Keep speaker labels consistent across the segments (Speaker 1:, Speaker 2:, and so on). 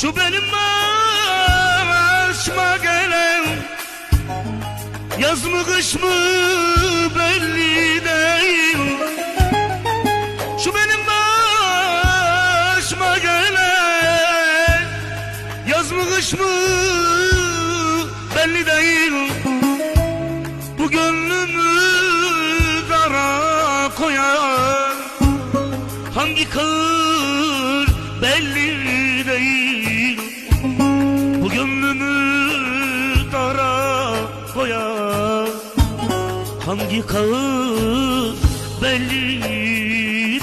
Speaker 1: Şu benim başıma gelen Yaz mı kış mı belli değil. Şu benim başıma gelen Yaz mı kış mı belli değil. Bu gönlümü değil. Bu gönlümü dara koyar Hangi kağıt belli değil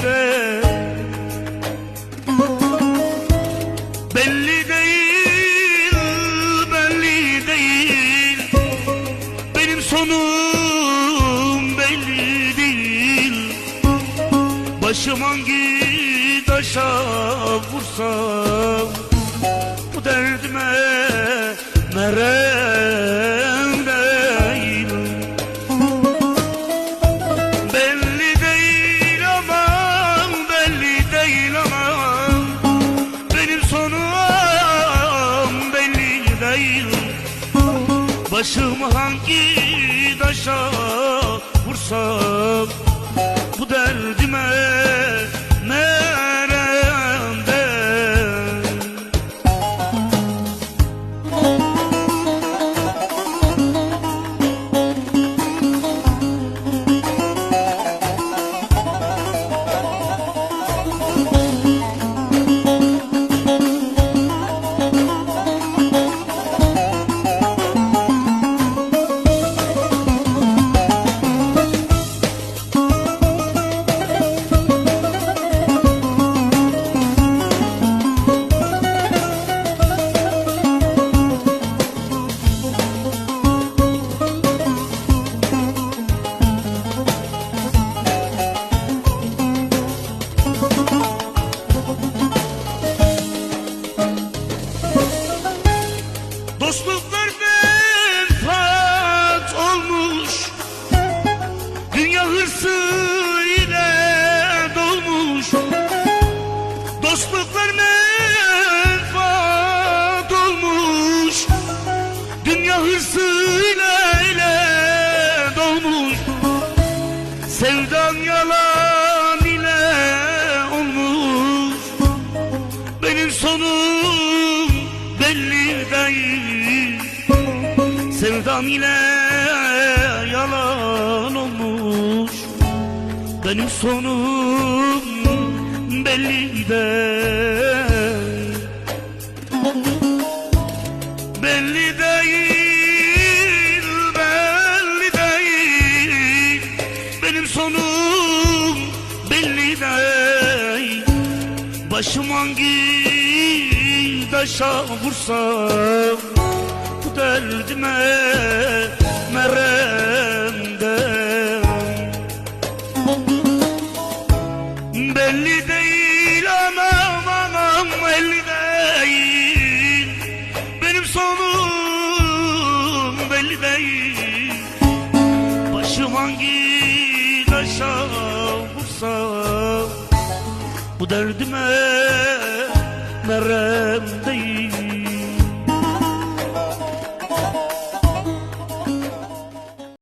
Speaker 1: Belli değil, belli değil. Benim sonum belli değil. Başım hangi taşa vursam Bu derdime merhem değil. Belli değil aman belli değil aman. Benim sonum belli değil. Başım hangi taşa Sevdam ile yalan olmuş. Benim sonum belli değil Belli değil, belli değil. Benim sonum belli değil. Başım hangi taşa vursam derdime meremden Belli değil anam anam belli değil. Benim sonum belli değil. Başım hangi taşa vursam Bu derdime merhem değil